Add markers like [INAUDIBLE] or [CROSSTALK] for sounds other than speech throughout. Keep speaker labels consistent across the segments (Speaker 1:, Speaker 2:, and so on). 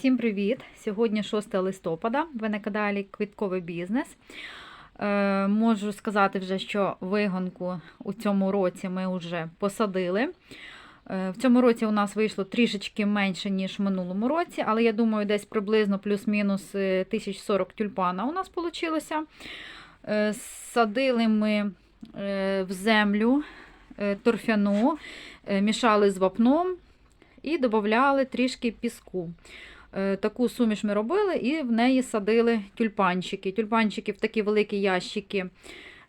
Speaker 1: всім привіт! Сьогодні 6 листопада. Ви на каналі Квітковий бізнес. Е, можу сказати вже, що вигонку у цьому році ми вже посадили. Е, в цьому році у нас вийшло трішечки менше, ніж в минулому році, але я думаю, десь приблизно плюс-мінус е, 1040 тюльпана у нас вийшло. Е, садили ми е, в землю е, торфяну, е, мішали з вапном і додавали трішки піску. Е, Таку суміш ми робили і в неї садили тюльпанчики. Тюльпанчики в такі великі ящики,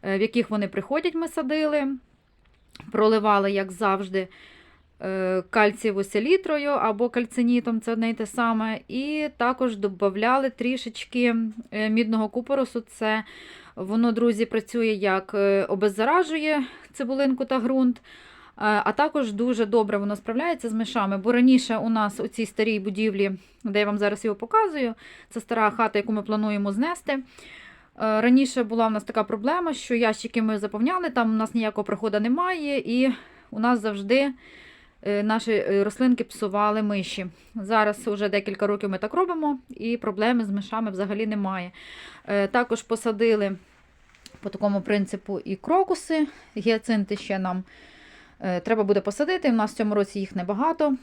Speaker 1: е, в яких вони приходять, ми садили. Проливали, як завжди, е, кальцієву селітрою або кальцинітом, це одне й те саме. І також додавали трішечки мідного купоросу. Це воно, друзі, працює як обеззаражує цибулинку та ґрунт. Е, А також дуже добре воно справляється з мишами, бо раніше у нас у цій старій будівлі, де я вам зараз його показую, це стара хата, яку ми плануємо знести. Е, Раніше була в нас така проблема, що ящики ми заповняли, там у нас ніякого приходу немає, і у нас завжди е, наші рослинки псували миші. Зараз вже декілька років ми так робимо, і проблеми з мишами взагалі немає. Також посадили по такому принципу і крокуси, гіацинти ще нам треба буде посадити. У нас в цьому році їх небагато.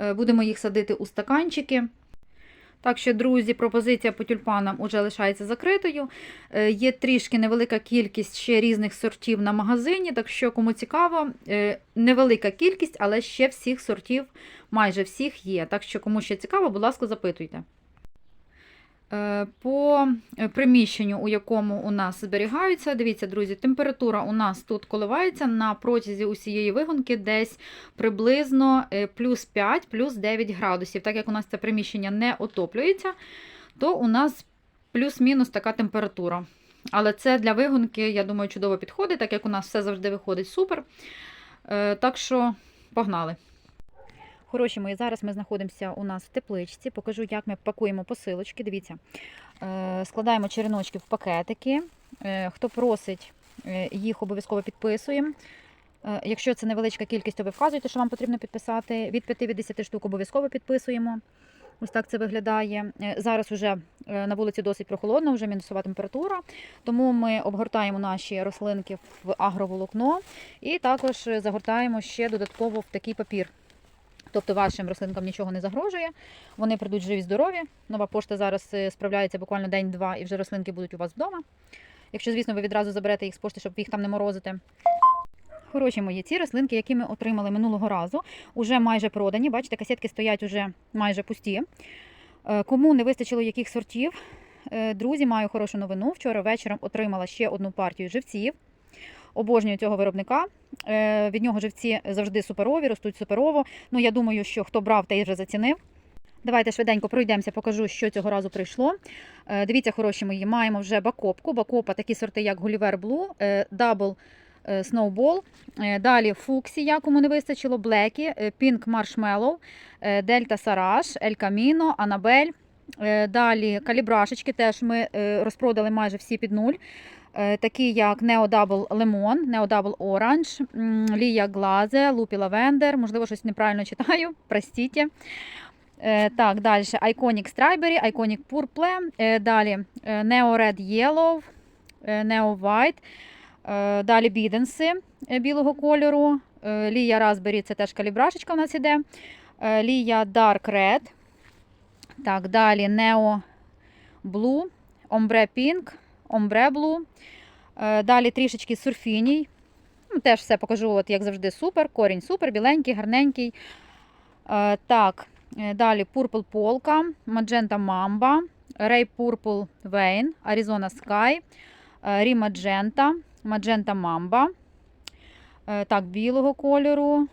Speaker 1: Е, Будемо їх садити у стаканчики. Так що, друзі, пропозиція по тюльпанам уже лишається закритою. Е, Є трішки невелика кількість ще різних сортів на магазині, так що, кому цікаво, е, невелика кількість, але ще всіх сортів, майже всіх є. Так що, кому ще цікаво, будь ласка, запитуйте. Е, По е, приміщенню, у якому у нас зберігаються, дивіться, друзі, температура у нас тут коливається на протязі усієї вигонки десь приблизно е, плюс 5, плюс 9 градусів. Так як у нас це приміщення не отоплюється, то у нас плюс-мінус така температура. Але це для вигонки, я думаю, чудово підходить, так як у нас все завжди виходить супер. Так що погнали. Хороші мої, зараз ми знаходимося у нас в тепличці. Покажу, як ми пакуємо посилочки. Дивіться, е, складаємо череночки в пакетики. Е, Хто просить, е, їх обов'язково підписуємо. Якщо це невеличка кількість, то ви вказуєте, що вам потрібно підписати. Від 5 від 10 штук обов'язково підписуємо. Ось так це виглядає. Зараз вже е, на вулиці досить прохолодно, вже мінусова температура. Тому ми обгортаємо наші рослинки в агроволокно і також загортаємо ще додатково в такий папір. Тобто вашим рослинкам нічого не загрожує, вони прийдуть живі, здорові. Нова пошта зараз е, справляється буквально день-два, і вже рослинки будуть у вас вдома. Якщо, звісно, ви відразу заберете їх з пошти, щоб їх там не морозити. Хороші мої, ці рослинки, які ми отримали минулого разу, вже майже продані. Бачите, касетки стоять уже майже пусті. Е, Кому не вистачило яких сортів, е, друзі, маю хорошу новину. Вчора вечором отримала ще одну партію живців. Обожнюю цього виробника. Е, Від нього живці завжди суперові, ростуть суперово. Ну, я думаю, що хто брав, той вже зацінив. Давайте швиденько пройдемося, покажу, що цього разу прийшло. Е, Дивіться, хороші мої, маємо вже бакопку. Бакопа такі сорти, як Blue, е, Double е. Е, Далі Фуксія, кому не вистачило, Блекі, Marshmallow, е, Дельта Сараж, Ель Каміно, Анабель. Далі калібрашечки теж ми розпродали майже всі під нуль. Е, Такі як Neo Double Lemon, Neo Double Orange, Лія Глазе, Лупі Лавендер. Можливо, щось неправильно читаю, [LAUGHS] простіть. Е, Так, далі. Iconic Strawberry, Iconic Purple, е, далі Neo Red Yellow, Neo White, далі біденси білого кольору, Лія Raspberry, це теж калібрашечка у нас іде, Лія Dark Red, так, далі Neo Blue, Ombre Pink, Blue, Е, далі трішечки сурфіній, Ну, теж все покажу, от, як завжди, супер, корінь супер, біленький, гарненький. Е, Так, Е, Далі Purple Polka, Magenta Mamba, Ray Purple Vein, Arizona Sky, Ree Magenta, Magenta Mamba. Так, білого кольору,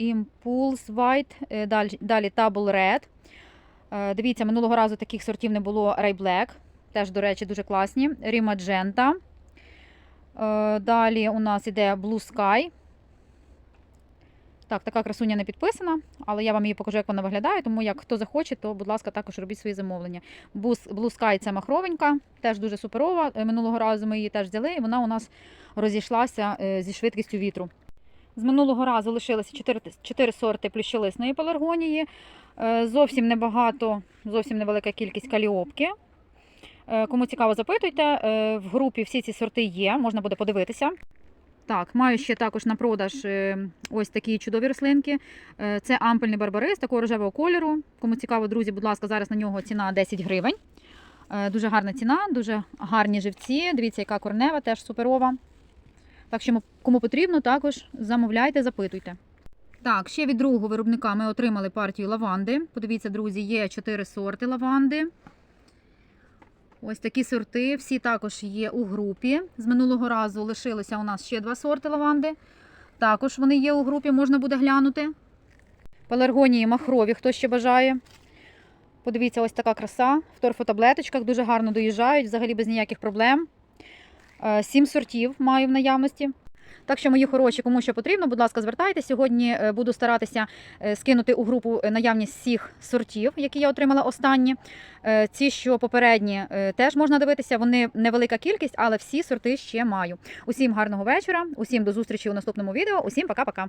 Speaker 1: Impulse White, далі, Double Red. Дивіться, минулого разу таких сортів не було Ray Black. Теж, до речі, дуже класні. Magenta. Е, Далі у нас іде Blue Sky. Так, така красуня не підписана, але я вам її покажу, як вона виглядає. Тому як хто захоче, то, будь ласка, також робіть свої замовлення. Blue Sky це махровенька, теж дуже суперова. Е, Минулого разу ми її теж взяли, і вона у нас розійшлася е, зі швидкістю вітру. З минулого разу лишилося 4, 4 сорти плющелисної пеларгонії. Зовсім небагато, зовсім невелика кількість каліопки. Е, Кому цікаво, запитуйте. Е, В групі всі ці сорти є, можна буде подивитися. Так, маю ще також на продаж е, ось такі чудові рослинки. Це ампельний барбарис такого рожевого кольору. Кому цікаво, друзі, будь ласка, зараз на нього ціна 10 гривень. Дуже гарна ціна, дуже гарні живці. Дивіться, яка корнева, теж суперова. Так що, кому потрібно, також замовляйте, запитуйте. Так, ще від другого виробника ми отримали партію лаванди. Подивіться, друзі, є 4 сорти лаванди. Ось такі сорти. Всі також є у групі. З минулого разу лишилося у нас ще два сорти лаванди. Також вони є у групі, можна буде глянути. Палергонії махрові, хто ще бажає. Подивіться, ось така краса. В торфотаблеточках дуже гарно доїжджають, взагалі без ніяких проблем. Е, Сім сортів маю в наявності. Так що, мої хороші, кому що потрібно, будь ласка, звертайтеся. Сьогодні е, буду старатися е, скинути у групу е, наявність всіх сортів, які я отримала останні. Ці, що попередні, теж можна дивитися. Вони невелика кількість, але всі сорти ще маю. Усім гарного вечора, усім до зустрічі у наступному відео. Усім пока-пока.